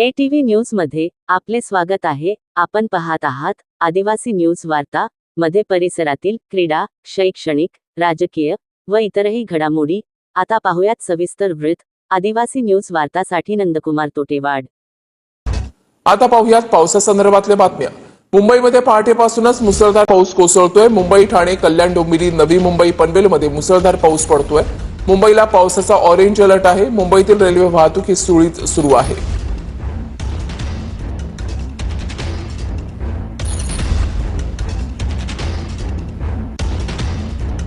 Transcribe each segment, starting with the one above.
ATV TV न्यूजमध्ये आपले स्वागत आहे. आपण पाहत आहात आदिवासी न्यूज वार्ता मध्ये परिसरातील क्रीडा शैक्षणिक राजकीय व इतरही घडामोडी. आता पाहुयात सविस्तर वृत्त. आदिवासी न्यूज वार्तासाठी नंदकुमार तोटेवाड. आता पाहुयात पावसासंदर्भातल्या बातम्या. मुंबईमध्ये पहाटेपासूनच मुसळधार पाऊस कोसळतोय. मुंबई ठाणे कल्याण डोंबिवली नवी मुंबई पनवेलमध्ये मुसळधार पाऊस पडतोय. मुंबईला पावसाचा ऑरेंज अलर्ट आहे. मुंबईतील रेल्वे वाहतूक ही सुरळीत सुरू आहे.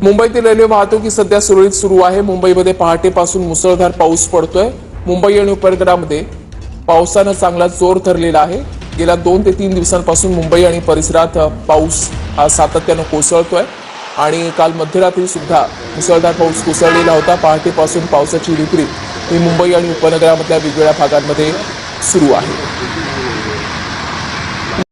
मुंबईतील रेल्वे वाहतूक ही सध्या सुरळीत सुरू आहे. मुंबईमध्ये पहाटेपासून मुसळधार पाऊस पडतोय. मुंबई आणि उपनगरामध्ये पावसानं चांगला जोर धरलेला आहे. गेल्या दोन ते तीन दिवसांपासून मुंबई आणि परिसरात पाऊस हा सातत्यानं कोसळतोय. आणि काल मध्यरात्री सुद्धा मुसळधार पाऊस कोसळलेला होता. पहाटेपासून पावसाची विक्री ही मुंबई आणि उपनगरामधल्या वेगवेगळ्या भागांमध्ये सुरू आहे.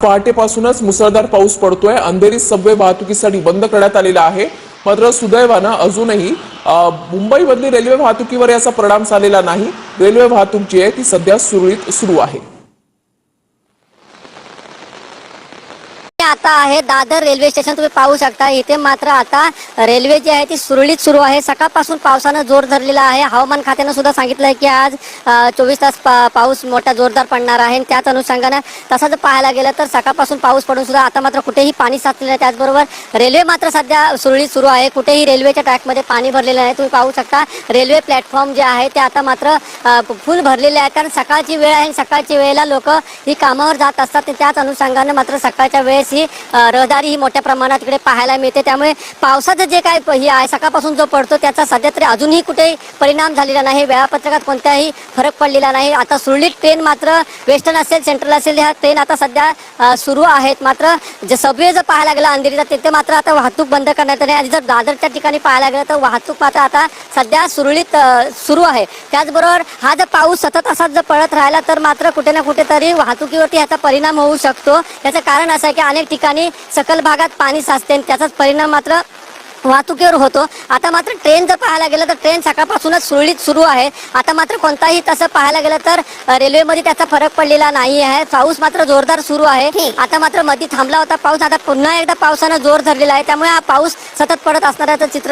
पहाटेपासूनच मुसळधार पाऊस पडतोय. अंधेरी सबवे वाहतुकीसाठी बंद करण्यात आलेला आहे. मात्र सुदैवानं अजूनही मुंबईमधली रेल्वे वाहतुकीवर याचा परिणाम झालेला नाही. रेल्वे वाहतूक जी आहे ती सध्या सुरळीत सुरू आहे. आता आहे दादर रेल्वे स्टेशन. तुम्ही पाहू शकता इथे मात्र आता रेल्वे जी आहे ती सुरळीत सुरू आहे. सकाळपासून पावसानं जोर धरलेला आहे. हवामान खात्यानं सुद्धा सांगितलं आहे की आज चोवीस तास पा- पाऊस मोठा जोरदार पडणार आहे. आणि त्याच अनुषंगानं तसं जर पाहायला गेलं तर सकाळपासून पाऊस पडून सुद्धा आता मात्र कुठेही पाणी साचलेलं आहे त्याचबरोबर रेल्वे मात्र सध्या सुरळीत सुरू आहे. कुठेही रेल्वेच्या ट्रॅकमध्ये पाणी भरलेलं आहे तुम्ही पाहू शकता रेल्वे प्लॅटफॉर्म जे आहे ते आता मात्र फुल भरलेले आहे. कारण सकाळची वेळ आहे आणि सकाळची वेळेला लोक ही कामावर जात असतात. त्याच अनुषंगाने मात्र सकाळच्या वेळेस ही ही रहदारी ही मोठ्या प्रमाणात इकडे पाहायला मिळते. त्यामुळे पावसाचं जे काय हे आहे सकाळपासून जो पडतो त्याचा सध्या तरी अजूनही कुठेही परिणाम झालेला नाही. वेळापत्रकात कोणताही फरक पडलेला नाही. आता सुरळीत ट्रेन मात्र वेस्टर्न असेल सेंट्रल असेल ह्या ट्रेन आता सध्या सुरू आहेत. मात्र जे सबवे जर पाहायला गेलं अंधेरीचा तिथे मात्र आता वाहतूक बंद करण्यात आली आणि जर दादरच्या ठिकाणी पाहायला गेलं तर वाहतूक मात्र आता सध्या सुरळीत सुरू आहे. त्याचबरोबर हा जर पाऊस सतत असाच जर पडत राहिला तर मात्र कुठे ना कुठेतरी वाहतुकीवरती याचा परिणाम होऊ शकतो. याचं कारण असं आहे की अनेक ठिकाणी सकल भागात पाणी साचते आणि त्याचाच परिणाम मात्र वाहतुकीवर होतो. आता मात्र ट्रेन जर पाहायला गेलं तर ट्रेन सकाळपासूनच सुरळीत सुरू आहे. आता मात्र कोणताही तसं पाहायला गेलं तर रेल्वेमध्ये त्याचा फरक पडलेला नाही आहे. पाऊस मात्र जोरदार सुरू आहे. आता मात्रमध्ये थांबला होता पाऊस. आता पुन्हा एकदा पावसानं जोर धरलेला आहे. त्यामुळे हा पाऊस सतत पडत असणाऱ्याचं चित्र